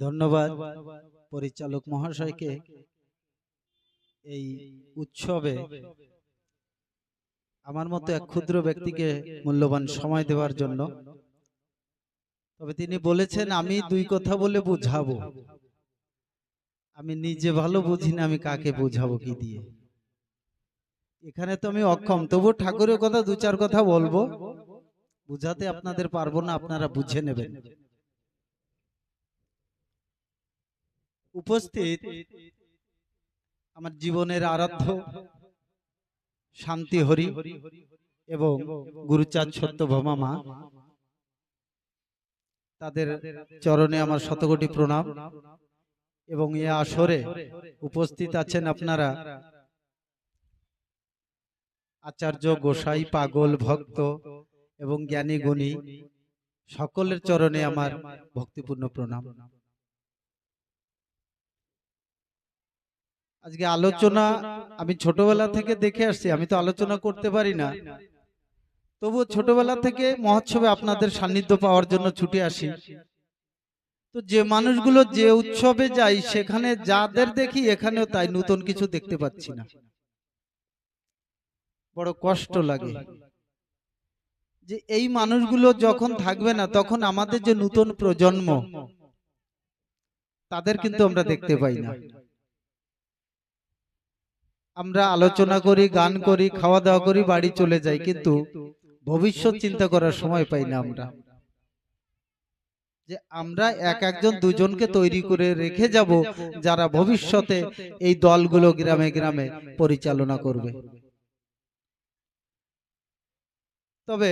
ধন্যবাদ পরিচালক মহাশয়কে এই উৎসবে। আমার মতো এক ক্ষুদ্র ব্যক্তিকে মূল্যবান সময় দেওয়ার জন্য। তবে তিনি বলেছেন, আমি দুই কথা বলে বুঝাবো। আমি নিজে ভালো বুঝি না, আমি কাকে বুঝাবো কি দিয়ে? এখানে তো আমি অক্ষম। তবু ঠাকুরের কথা দু চার কথা বলব। বুঝাতে আপনাদের পারব না, আপনারা বুঝে নেবেন। উপস্থিত আমার জীবনের আরাধ্য, শান্তি হরি এবং গুরুচাঁদ সত্যভমা মা। তাদের চরণে আমার শতকোটি প্রণাম এবং এ আসরে উপস্থিত আছেন আপনারা আচার্য গোসাই পাগল ভক্ত এবং জ্ঞানী গুণী। সকলের চরণে আমার ভক্তিপূর্ণ প্রণাম। আজকে আলোচনা আমি ছোটবেলা থেকে দেখে আসছি, আমি তো আলোচনা করতে পারি না। তবু ছোটবেলা থেকে মহোৎসবে আপনাদের সান্নিধ্য পাওয়ার জন্য ছুটে আসি। তো যে মানুষগুলো যে উৎসবে যাই সেখানে যাদের দেখি, এখানেও তাই নতুন কিছু দেখতে পাচ্ছি না। বড় কষ্ট লাগে। যে এই মানুষগুলো যখন থাকবে না, তখন আমাদের যে নতুন প্রজন্ম, তাদের কিন্তু আমরা দেখতে পাই না। আমরা আলোচনা করি, গান করি খাওয়া দাওয়া করি, বাড়ি চলে যাই, কিন্তু ভবিষ্যৎ চিন্তা করার সময় পাই না আমরা। যে আমরা এক একজন দুজনকে তৈরি করে রেখে যাব, যারা ভবিষ্যতে এই দলগুলো গ্রামে গ্রামে পরিচালনা করবে। তবে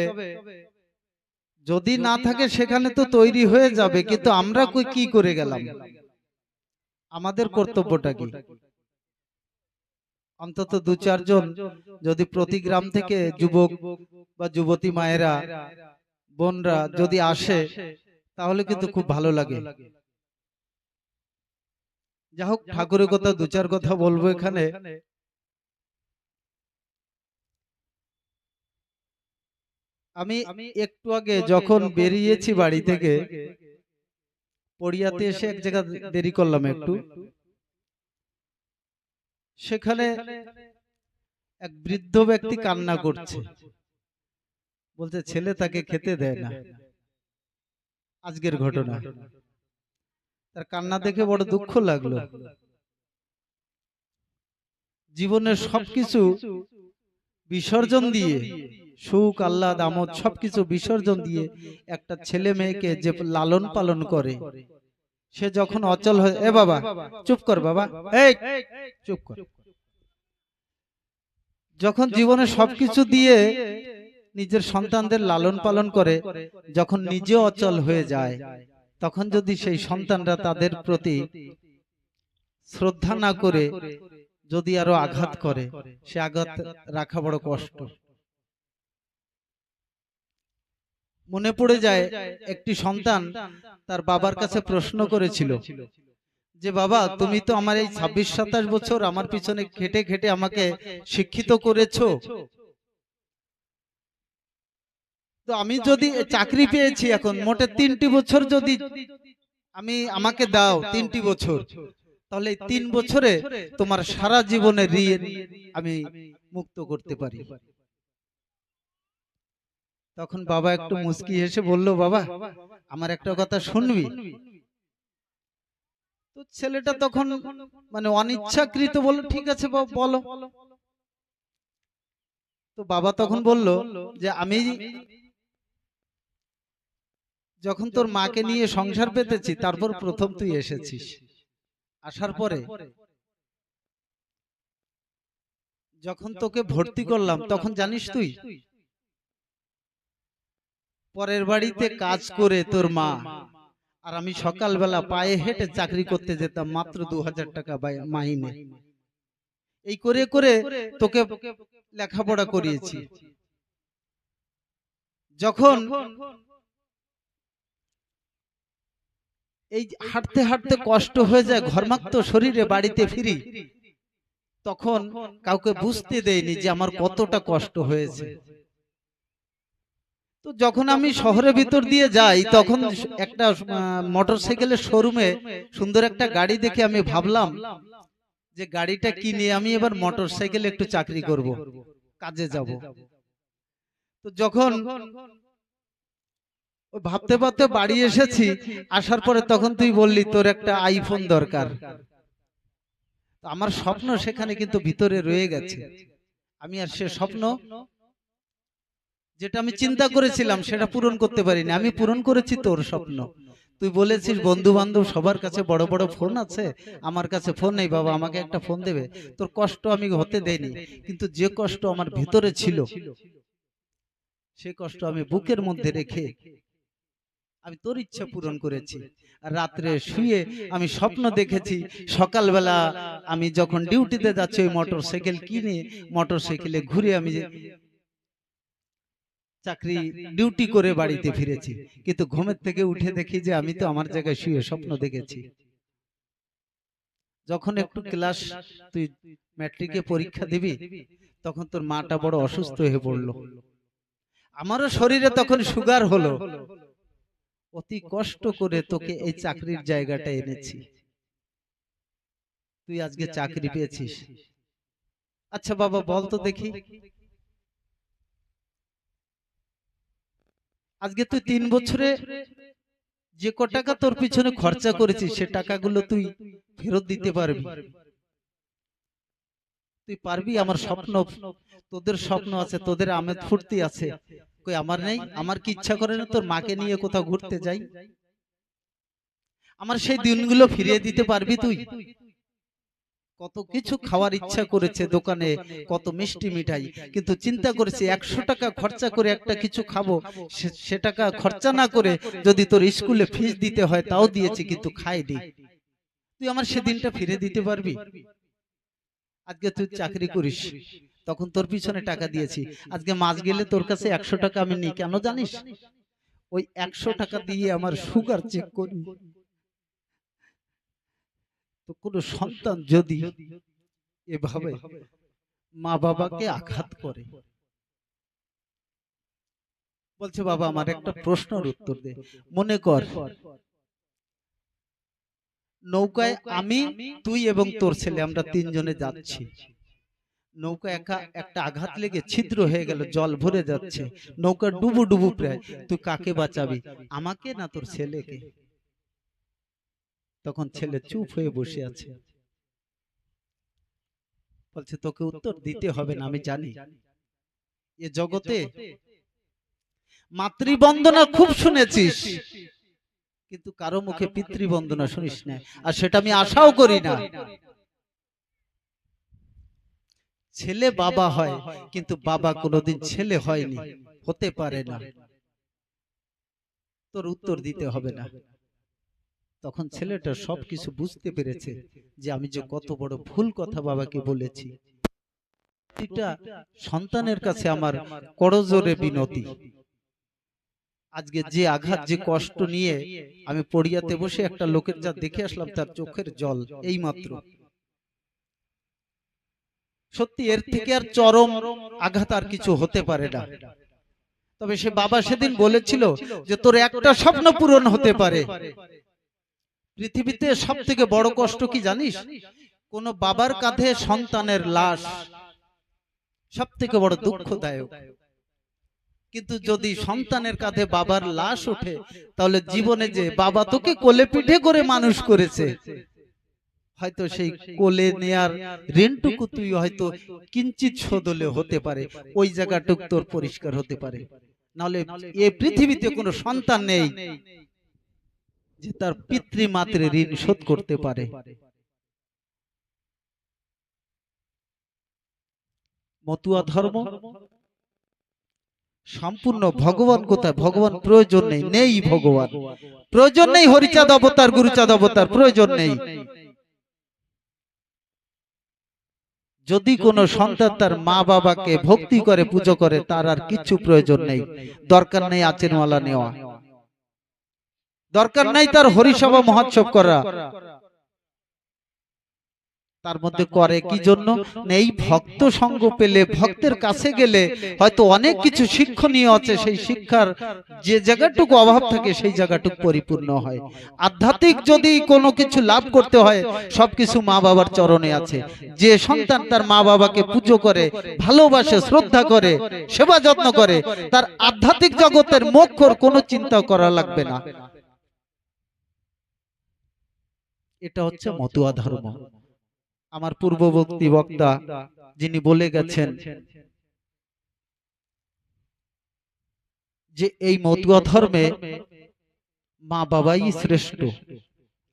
যদি না থাকে, সেখানে তো তৈরি হয়ে যাবে, কিন্তু আমরা কি করে গেলাম? আমাদের কর্তব্যটা কি? অন্তত দু চারজন যদি প্রতি গ্রাম থেকে যুবক বা যুবতী মায়েরা বোনরা যদি আসে তাহলে কিন্তু খুব ভালো লাগে। যা হোক ঠাকুরের কথা দু চার কথা বলব এখানে। আমি একটু আগে যখন বেরিয়েছি বাড়ি থেকে পড়িয়াতে এসে এক জায়গা দেরি করলাম একটু। সেখানে এক বৃদ্ধ ব্যক্তি কান্না করছে। বলছে ছেলে তাকে খেতে দেয় না। আজকের ঘটনা। তার কান্না দেখে বড় দুঃখ লাগল। জীবনের সবকিছু বিসর্জন দিয়ে সুখ আল্লাহ আমোদ সবকিছু বিসর্জন দিয়ে একটা ছেলে মেয়েকে যে লালন পালন করে। সে যখন অচল হয়ে এ বাবা চুপ কর বাবা। এই চুপ কর। যখন জীবনে সবকিছু দিয়ে নিজের সন্তানদের লালন পালন করে যখন নিজে অচল হয়ে যায় তখন যদি সেই সন্তানরা তাদের প্রতি শ্রদ্ধা না করে যদি আরও আঘাত করে সে আঘাত রাখা বড় কষ্ট। মনে পড়ে যায় একটি সন্তান তার বাবার কাছে প্রশ্ন করেছিল যে বাবা তুমি তো আমার এই ছাব্বিশ সাতাশ বছর আমার পিছনে খেটে খেটে আমাকে শিক্ষিত করেছ। তো আমি যদি চাকরি পেয়েছি এখন মোটে তিনটি বছর যদি আমি আমাকে দাও তিনটি বছর তাহলে তিন বছরে তোমার সারা জীবনের ঋণ আমি মুক্ত করতে পারি। তখন বাবা একটু মুস্কি হেসে বলল বাবা আমার একটা কথা শুনবি? তো ছেলেটা তখন মানে অনিচ্ছাকৃত বলল ঠিক আছে বলো। তো বাবা তখন বলল যে আমি যখন তোর মাকে নিয়ে সংসার পেতেছি তারপর প্রথম তুই এসেছিস। আসার পরে যখন তোকে ভর্তি করলাম তখন জানিস তুই পরের বাড়িতে কাজ করে তোর মা। আর আমি সকালবেলা পায়ে হেঁটে চাকরি করতে যেতাম মাত্র দু হাজার টাকা মাইনে এই করে করে তোকে লেখাপড়া করিয়েছি। যখন এই হাঁটতে হাঁটতে কষ্ট হয়ে যায় ঘর্মাক্ত শরীরে বাড়িতে ফিরি। তখন কাউকে বুঝতে দেয়নি যে আমার কতটা কষ্ট হয়েছে। তো যখন আমি শহরের ভিতর দিয়ে যাই, তখন একটা মোটর সাইকেলের শোরুমে সুন্দর একটা গাড়ি দেখে আমি ভাবলাম যে গাড়িটা কিনে আমি এবার মোটর সাইকেলে একটু চাকরি করব, কাজে যাব। তো যখন ভাবতে ভাবতে বাড়ি এসেছি, আসার পরে তখন তুই বললি তোর একটা আইফোন দরকার। আমার স্বপ্ন সেখানে কিন্তু ভিতরে রয়ে গেছে। আমি আর সে স্বপ্ন যেটা আমি চিন্তা করেছিলাম সেটা পূরণ করতে পারিনি। আমি পূরণ করেছি তোর স্বপ্ন। তুই বলেছিস বন্ধু বান্ধব সবার কাছে বড় বড় ফোন আছে আমার কাছে ফোন নেই বাবা আমাকে একটা ফোন দেবে। তোর কষ্ট আমি হতে দেইনি কিন্তু যে কষ্ট আমার ভিতরে ছিল সে কষ্ট আমি বুকের মধ্যে রেখে আমি তোর ইচ্ছা পূরণ করেছি। আর রাত্রে শুয়ে আমি স্বপ্ন দেখেছি সকালবেলা আমি যখন ডিউটিতে যাচ্ছি ওই মোটর সাইকেল কিনে মোটর সাইকেলে ঘুরে আমি চাকরি ডিউটি করে বাড়িতে ফিরেছি। কিন্তু ঘুমের থেকে উঠে দেখি যে আমি তো আমার জায়গায় শুয়ে স্বপ্ন দেখেছি। যখন একটু ক্লাস তুই ম্যাট্রিকে পরীক্ষা দিবি তখন তোর মাটা বড় অসুস্থ হয়ে পড়ল। আমারও শরীরে তখন সুগার হলো। অতি কষ্ট করে তোকে এই চাকরির জায়গাটা এনেছি। তুই আজকে চাকরি পেয়েছিস। আচ্ছা বাবা বল তো দেখি। আজকে তুই তিন বছরে যে ক টাকা তোর পিছনে খরচা করেছিস সে টাকাগুলো তুই ফেরত দিতে পারবি। তুই পারবি আমার স্বপ্ন। তোদের স্বপ্ন আছে তোদের আমেদ ফুর্তি আছে। কই আমার নেই? আমার কি ইচ্ছা করে না তোর মাকে নিয়ে কোথাও ঘুরতে যাই? আমার সেই দিনগুলো ফিরিয়ে দিতে পারবি তুই? কত কিছু খাওয়ার ইচ্ছা করেছে দোকানে কত মিষ্টি মিঠাই। কিন্তু চিন্তা করেছে একশো টাকা খরচা করে একটা কিছু খাব। সে- টাকা খরচা না করে যদি তোর স্কুলে ফিস দিতে হয় তাও দিয়েছি কিন্তু খাইনি তুই আমার সেদিনটা ফিরে দিতে পারবি। আজকে তুই চাকরি করিস। তখন তোর পিছনে টাকা দিয়েছি। আজকে মাছ গেলে তোর কাছে একশো টাকা আমি নিই কেন জানিস? ওই একশো টাকা দিয়ে আমার সুগার চেক করি। তো কোনো সন্তান যদি এভাবে মা বাবাকে আঘাত করে। বলছে বাবা আমার একটা প্রশ্নের উত্তর দে। মনে কর। নৌকায় আমি তুই এবং তোর ছেলে আমরা তিনজনে যাচ্ছি। নৌকা একা একটা আঘাত লেগে ছিদ্র হয়ে গেল জল ভরে যাচ্ছে। নৌকা ডুবু ডুবু প্রায়। তুই কাকে বাঁচাবি? আমাকে না তোর ছেলেকে? তখন ছেলে চুপ হয়ে বসে আছে। বলছে তোকে উত্তর দিতে হবে না আমি জানি। এ জগতে মাতৃবন্দনা খুব শুনেছিস। কিন্তু কারও মুখে পিতৃবন্দনা শুনিস না। আর সেটা আমি আশাও করি না। ছেলে বাবা হয় কিন্তু বাবা কোনোদিন ছেলে হয়নি। হতে পারে না। তোর উত্তর দিতে হবে না। তখন ছেলেটা সবকিছু বুঝতে পেরেছে যে আমি যে কত বড় ভুল কথা বাবাকে বলেছি। প্রতিটা সন্তানের কাছে আমার করজোরে বিনতি। আজকে যে আঘাত যে কষ্ট নিয়ে আমি পড়িয়াতে বসে একটা লোকের যা দেখে আসলাম তার চোখের জল এই মাত্র। সত্যি এর থেকে আর চরম আঘাত আর কিছু হতে পারে না। তবে সে বাবা সেদিন বলেছিল যে তোর একটা স্বপ্ন পূরণ হতে পারে। পৃথিবীতে সব থেকে বড় কষ্ট কি জানিস? কোন বাবার কাঁধে সন্তানের লাশ সব থেকে বড় দুঃখদায়ক। কিন্তু যদি সন্তানের কাঁধে বাবার লাশ ওঠে তাহলে জীবনে যে বাবা তোকে কোলে পিঠে করে মানুষ করেছে হয়তো সেই কোলে নেয়ার ঋণটুকু তুই হয়তো কিঞ্চিত শোধলে হতে পারে ওই জায়গাটুক তোর পরিষ্কার হতে পারে। নাহলে এ পৃথিবীতে কোনো সন্তান নেই। যে তার পিতৃমাতৃ ঋণ শোধ করতে পারে। মতুয়া ধর্ম? সম্পূর্ণ ভগবান কোথায়? ভগবান প্রয়োজন নেই নেই ভগবান। প্রয়োজন নেই হরিচাঁদ অবতার, গুরুচাঁদ অবতার, প্রয়োজন নেই। যদি কোনো সন্তান তার মা বাবাকে ভক্তি করে, পুজো করে, তার আর কিছু প্রয়োজন নেই। দরকার নেই আচেনওয়ালা নেওয়া। দরকার নাই তার হরিসভা মহোৎসব করা। তার মধ্যে করে কি জন্য? এই ভক্ত সঙ্গ পেলে ভক্তের কাছে গেলে হয়তো অনেক কিছু শিক্ষণীয় আছে সেই শিক্ষার যে জায়গাটুকু অভাব থাকে সেই জায়গাটুকু পরিপূর্ণ হয়। আধ্যাত্মিক যদি কোনো কিছু লাভ করতে হয় সবকিছু মা বাবার চরণে আছে। যে সন্তান তার মা বাবাকে পুজো করে ভালোবাসে শ্রদ্ধা করে সেবা যত্ন করে তার আধ্যাত্মিক জগতের মোক্ষর কোনো চিন্তা করা লাগবে না এটা হচ্ছে মতুয়া ধর্ম। আমার পূর্ববর্তী বক্তা যিনি বলে গেছেন যে এই মতুয়া ধর্মে মা বাবাই শ্রেষ্ঠ।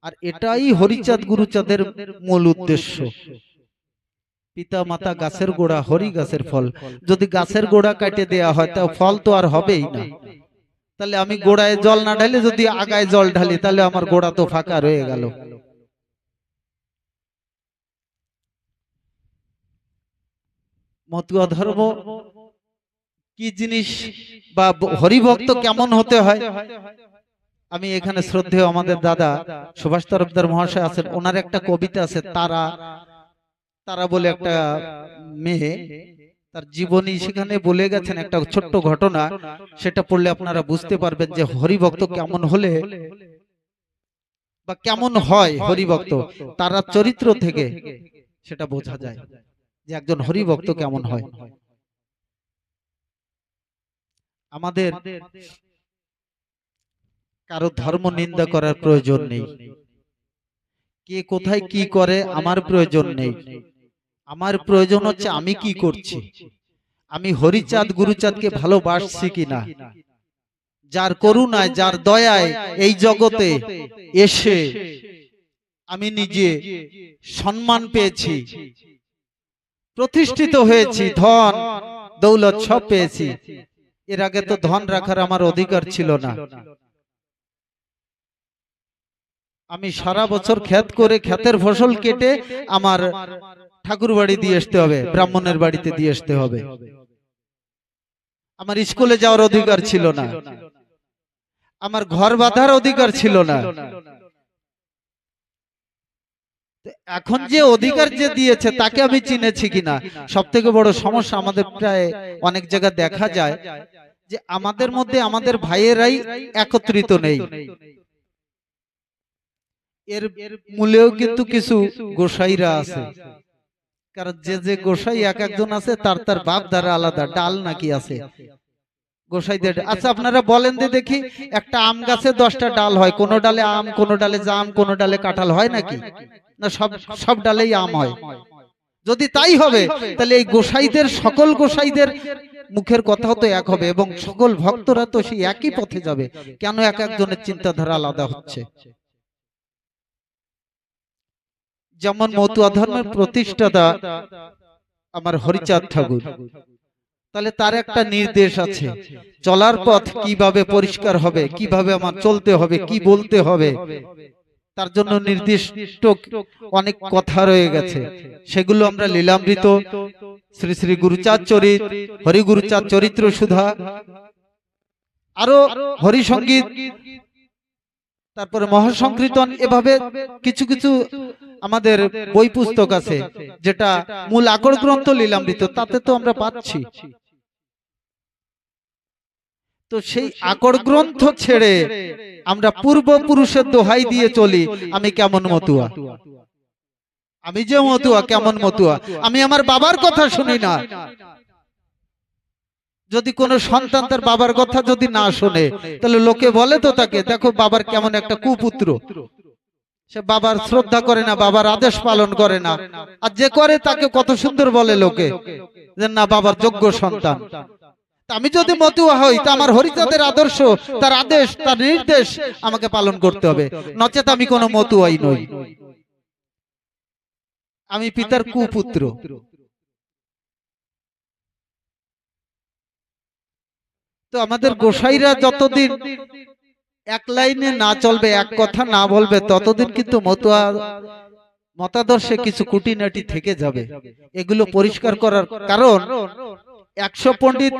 আর এটাই হরিচাঁদ গুরুচাঁদের মূল উদ্দেশ্য। পিতা মাতা গাছের গোড়া হরি গাছের ফল। যদি গাছের গোড়া কাটে দেয়া হয় তা ফল তো আর হবেই না। তাহলে আমি গোড়ায় জল না ঢালি যদি আগায় জল ঢালি তাহলে আমার গোড়া তো ফাঁকা রয়ে গেল। মতুয়া ধর্ম কি জিনিস বা হরিভক্ত কেমন হতে হয়? আমি এখানে শ্রদ্ধেয় আমাদের দাদা সুভাষ তরফদার মহাশয় আছেন। ওনার একটা কবিতা আছে তারা তারা বলে একটা মেয়ে তার জীবনী সেখানে বলে গেছেন একটা ছোট্ট ঘটনা। সেটা পড়লে আপনারা বুঝতে পারবেন যে হরিভক্ত কেমন হলে বা কেমন হয় হরিভক্ত তারা চরিত্র থেকে সেটা বোঝা যায়। যে একজন হরিভক্ত কেমন হয়? আমাদের কারও ধর্ম নিন্দা করার প্রয়োজন নেই। কে কোথায় কি করে আমার প্রয়োজন নেই। আমার প্রয়োজন হচ্ছে আমি কি করছি? আমি হরিচাঁদ গুরুচাঁদকে ভালোবাসছি কিনা? যার করুণায় যার দয়ায় এই জগতে এসে আমি নিজে সম্মান পেয়েছি। প্রতিষ্ঠিত হয়েছি ধন দৌলত সব পেয়েছি। এর আগে তো ধন রাখার আমার অধিকার ছিল না। আমি সারা বছর ক্ষেত করে ক্ষেতের ফসল কেটে আমার ঠাকুর বাড়ি দিয়ে আসতে হবে ব্রাহ্মণের বাড়িতে দিয়ে আসতে হবে। আমার স্কুলে যাওয়ার অধিকার ছিল না। আমার ঘর বাঁধার অধিকার ছিল না। এখন যে অধিকার যে দিয়েছে তাকে আমি চিনেছি কিনা? সব থেকে বড় সমস্যা আমাদের প্রায় অনেক জায়গায় দেখা যায় যে আমাদের মধ্যে আমাদের ভাইয়েরাই একত্রিত নেই। এর মূলেও কিন্তু কিছু গোসাইরা আছে। কারণ যে যে গোসাই এক একজন আছে তার তার বাপ দ্বারা আলাদা ডাল নাকি আছে। গোসাইদের আচ্ছা আপনারা বলেন যে দেখি একটা আম গাছে দশটা ডাল হয় কোনো ডালে আম কোনো ডালে জাম কোনো ডালে কাঁঠাল হয় নাকি? না সব সব ডালেই আম হয়। যদি তাই হবে তাহলে এই গোসাইদের সকল গোসাইদের মুখের কথাও তো এক হবে এবং সকল ভক্তরা তো সেই একই পথে যাবে। কেন এক একজনের চিন্তাধারা আলাদা হচ্ছে? যেমন মতুয়া ধর্মের প্রতিষ্ঠাতা আমার হরিচাঁদ ঠাকুর। তাহলে তার একটা নির্দেশ আছে। চলার পথ কীভাবে পরিষ্কার হবে কীভাবে আমার চলতে হবে কি বলতে হবে। তার জন্য নির্দিষ্ট অনেক কথা রয়ে গেছে। সেগুলো আমরা লীলামৃত শ্রী শ্রী গুরুচাঁদ চরিত হরি গুরুচাঁদ চরিত্র সুধা আরও হরি সংগীত তারপরে মহাসংকীর্তন এভাবে কিছু কিছু আমাদের বই পুস্তক আছে যেটা মূল আকর গ্রন্থ লীলামৃত তাতে তো আমরা পাচ্ছি। তো সেই আকর গ্রন্থ ছেড়ে আমরা পূর্বপুরুষের দোহাই দিয়ে চলি। আমি কেমন মতুয়া? আমি যে মতুয়া কেমন মতুয়া? আমি আমার বাবার কথা শুনি না। যদি কোনো সন্তান তার বাবার কথা যদি না শোনে তাহলে লোকে বলে তো তাকে দেখো বাবার কেমন একটা কুপুত্র। সে বাবার শ্রদ্ধা করে না বাবার আদেশ পালন করে না। আর যে করে তাকে কত সুন্দর বলে লোকে যে না বাবার যোগ্য সন্তান। আমি যদি মতুয়া হই তা আমার হরিচাঁদের আদর্শ তার আদেশ তার নির্দেশ আমাকে পালন করতে হবে। নচেত আমি কোনো মতুয়াই নই। আমি পিতার কুপুত্র। তো আমাদের গোসাইরা যতদিন এক লাইনে না চলবে এক কথা না বলবে ততদিন কিন্তু মতুয়া মতাদর্শে কিছু কুটিনাটি থেকে যাবে। এগুলো পরিষ্কার করার কারণ একশো পণ্ডিত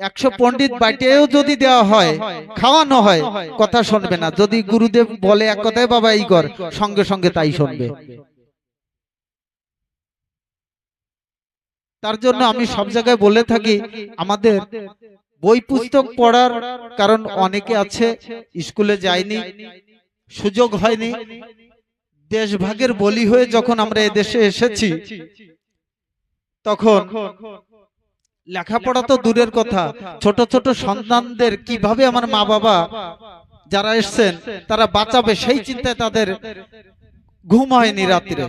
একশো পণ্ডিত বাটেও যদি দেওয়া হয়, খাওয়ানো হয়, কথা শুনবে না। যদি গুরুদেব বলে এক কথায় বাবা এই কর, সঙ্গে সঙ্গে তাই শুনবে। তার জন্য আমি সব জায়গায় বলে থাকি, আমাদের বই পুস্তক পড়ার কারণ অনেকে আছে, স্কুলে যায়নি, সুযোগ হয়নি। দেশভাগের বলি হয়ে যখন আমরা এদেশে এসেছি তখন লেখাপড়া তো দূরের কথা। ছোট ছোট সন্তানদের কীভাবে আমার মা বাবা যারা এসছেন তারা বাঁচাবে সেই চিন্তায় তাদের ঘুম হয়নি রাত্রে।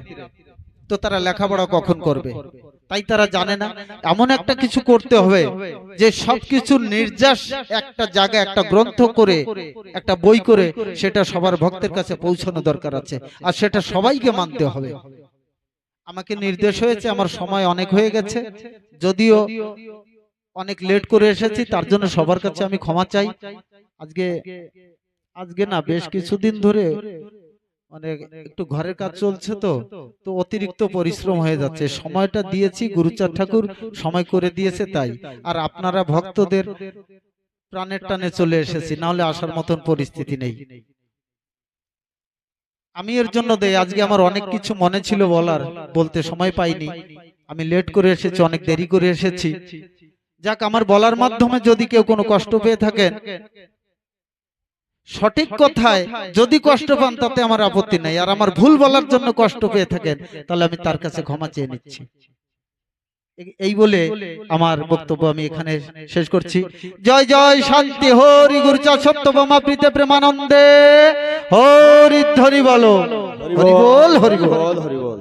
তো তারা লেখাপড়া কখন করবে? তাই তারা জানে না। এমন একটা কিছু করতে হবে যে সবকিছু নির্যাস একটা জায়গা একটা গ্রন্থ করে একটা বই করে সেটা সবার ভক্তের কাছে পৌঁছানো দরকার আছে। আর সেটা সবাইকে মানতে হবে। আমাকে নির্দেশ হয়েছে আমার সময় অনেক হয়ে গেছে। যদিও অনেক লেট করে এসেছি তার জন্য সবার কাছে আমি ক্ষমা চাই। আজকে আজকে না বেশ কিছুদিন ধরে মানে একটু ঘরের কাজ চলছে তো তো অতিরিক্ত পরিশ্রম হয়ে যাচ্ছে। সময়টা দিয়েছি গুরুচাঁদ ঠাকুর সময় করে দিয়েছে তাই। আর আপনারা ভক্তদের প্রাণের টানে চলে এসেছি না হলে আসার মতন পরিস্থিতি নেই। আমি এর জন্য দেই। আজকে আমার অনেক কিছু মনে ছিল বলার। বলতে সময় পাইনি। আমি লেট করে এসেছি অনেক দেরি করে এসেছি। যাক আমার বলার মাধ্যমে যদি কেউ কোনো কষ্ট পেয়ে থাকেন সঠিক কথায় যদি কষ্ট পান তাতে আমার আপত্তি নাই। আর আমার ভুল বলার জন্য কষ্ট পেয়ে থাকেন তাহলে আমি তার কাছে ক্ষমা চেয়ে নিচ্ছি। এই বলে আমার বক্তব্য আমি এখানে শেষ করছি। জয় জয় শান্তি হরি গুরুচা সত্যবামা প্রীতে প্রেমানন্দে। হরি ধরি বলো। হরি বল হরি বল হরি বল।